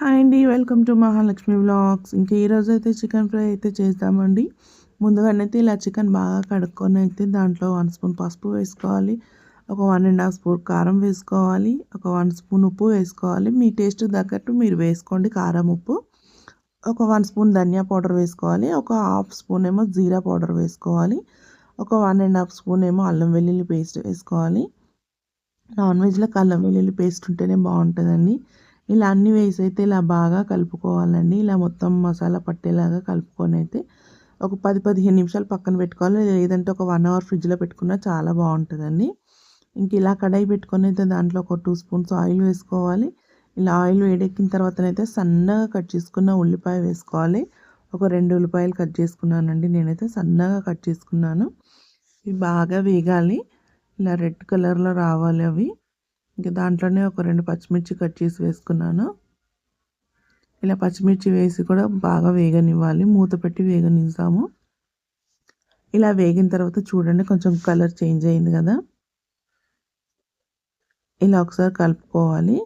Hi అండి welcome to Mahalakshmi vlogs. ఇంకా ఈరోజు అయితే చికెన్ ఫ్రై అయితే చేద్దామండి. ముందుగానైతే ఇలా చికెన్ బాగా కడుక్కొని అయితే దాంట్లో వన్ స్పూన్ పసుపు వేసుకోవాలి ఒక వన్ అండ్ హాఫ్ స్పూన్ కారం వేసుకోవాలి ఒక వన్ స్పూన్ ఉప్పు వేసుకోవాలి. మీ టేస్ట్ తగ్గట్టు మీరు వేసుకోండి కారం ఉప్పు. ఒక వన్ స్పూన్ ధనియా పౌడర్ వేసుకోవాలి ఒక హాఫ్ స్పూన్ ఏమో జీరా పౌడర్ వేసుకోవాలి ఒక వన్ అండ్ హాఫ్ స్పూన్ ఏమో అల్లం వెల్లుల్లి పేస్ట్ వేసుకోవాలి. నాన్ వెజ్లో అల్లం వెల్లుల్లి పేస్ట్ ఉంటేనే బాగుంటుందండి. ఇలా అన్నీ వేసి అయితే ఇలా బాగా కలుపుకోవాలండి. ఇలా మొత్తం మసాలా పట్టేలాగా కలుపుకొని అయితే ఒక పది పదిహేను నిమిషాలు పక్కన పెట్టుకోవాలి. లేదంటే ఒక వన్ అవర్ ఫ్రిడ్జ్లో పెట్టుకున్నా చాలా బాగుంటుందండి. ఇంక ఇలా కడాయి పెట్టుకొని అయితే దాంట్లో ఒక టూ స్పూన్స్ ఆయిల్ వేసుకోవాలి. ఇలా ఆయిల్ వేడెక్కిన తర్వాతనైతే సన్నగా కట్ చేసుకున్న ఉల్లిపాయ వేసుకోవాలి. ఒక రెండు ఉల్లిపాయలు కట్ చేసుకున్నానండి. నేనైతే సన్నగా కట్ చేసుకున్నాను. ఇవి బాగా వేగాలి. ఇలా రెడ్ కలర్లో రావాలి అవి. ఇంకా దాంట్లోనే ఒక రెండు పచ్చిమిర్చి కట్ చేసి వేసుకున్నాను. ఇలా పచ్చిమిర్చి వేసి కూడా బాగా వేగనివ్వాలి. మూత పెట్టి వేగనిస్తాము ఇలా వేగిన తర్వాత చూడండి కొంచెం కలర్ చేంజ్ అయింది కదా. ఇలా ఒకసారి కలుపుకోవాలి.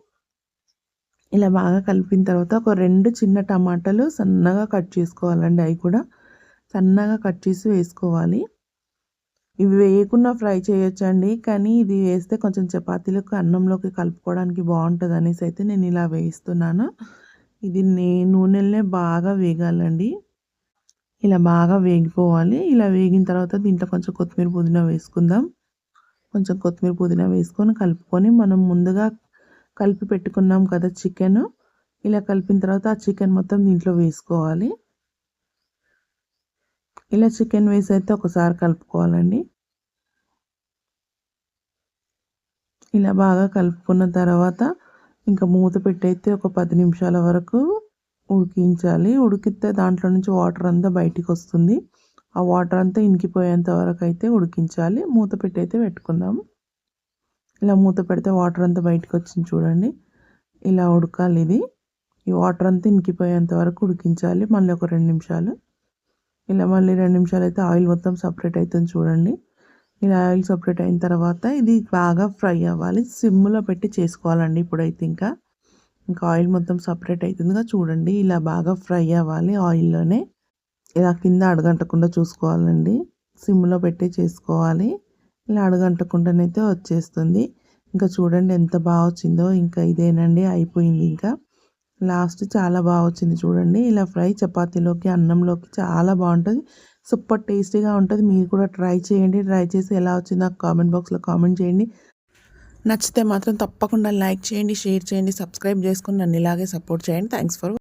ఇలా బాగా కలిపిన తర్వాత ఒక రెండు చిన్న టమాటాలు సన్నగా కట్ చేసుకోవాలండి. అవి కూడా సన్నగా కట్ చేసి వేసుకోవాలి. ఇవి వేయకుండా ఫ్రై చేయొచ్చండి. కానీ ఇది వేస్తే కొంచెం చపాతీలకు అన్నంలోకి కలుపుకోవడానికి బాగుంటుంది అనేసి అయితే నేను ఇలా వేయిస్తున్నాను. ఇది నే నూనెలనే బాగా వేగాలండి. ఇలా బాగా వేగిపోవాలి. ఇలా వేగిన తర్వాత దీంట్లో కొంచెం కొత్తిమీర పుదీనా వేసుకుందాం. కొంచెం కొత్తిమీర పుదీనా వేసుకొని కలుపుకొని మనం ముందుగా కలిపి పెట్టుకున్నాం కదా చికెన్. ఇలా కలిపిన తర్వాత ఆ చికెన్ మొత్తం దీంట్లో వేసుకోవాలి. ఇలా చికెన్ వేసి అయితే ఒకసారి కలుపుకోవాలండి. ఇలా బాగా కలుపుకున్న తర్వాత ఇంకా మూత పెట్టయితే ఒక పది నిమిషాల వరకు ఉడికించాలి. ఉడికితే దాంట్లో నుంచి వాటర్ అంతా బయటికి వస్తుంది. ఆ వాటర్ అంతా ఇంకిపోయేంత వరకు అయితే ఉడికించాలి. మూత పెట్టయితే పెట్టుకుందాం. ఇలా మూత పెడితే వాటర్ అంతా బయటకు వచ్చింది చూడండి. ఇలా ఉడకాలి ఇది. ఈ వాటర్ అంతా ఇంకిపోయేంత వరకు ఉడికించాలి. మళ్ళీ ఒక రెండు నిమిషాలు. ఇలా మళ్ళీ రెండు నిమిషాలు అయితే ఆయిల్ మొత్తం సపరేట్ అవుతుంది చూడండి. ఇలా ఆయిల్ సపరేట్ అయిన తర్వాత ఇది బాగా ఫ్రై అవ్వాలి. సిమ్లో పెట్టి చేసుకోవాలండి ఇప్పుడైతే ఇంకా. ఇంకా ఆయిల్ మొత్తం సపరేట్ అవుతుందిగా చూడండి. ఇలా బాగా ఫ్రై అవ్వాలి ఆయిల్లోనే. ఇలా కింద అడగంటకుండా చూసుకోవాలండి. సిమ్లో పెట్టి చేసుకోవాలి. ఇలా అడగంటకుండానైతే వచ్చేస్తుంది. ఇంకా చూడండి ఎంత బాగా వచ్చిందో. ఇంకా ఇదేనండి అయిపోయింది ఇంకా. లాస్ట్ చాలా బాగా వచ్చింది చూడండి. ఇలా ఫ్రై చపాతీలోకి అన్నంలోకి చాలా బాగుంటుంది. సూపర్ టేస్టీగా ఉంటుంది. మీరు కూడా ట్రై చేయండి. ట్రై చేసి ఎలా వచ్చిందో నాకు కామెంట్ బాక్స్లో కామెంట్ చేయండి. నచ్చితే మాత్రం తప్పకుండా లైక్ చేయండి షేర్ చేయండి సబ్స్క్రైబ్ చేసుకుని నన్ను ఇలాగే సపోర్ట్ చేయండి. Thanks for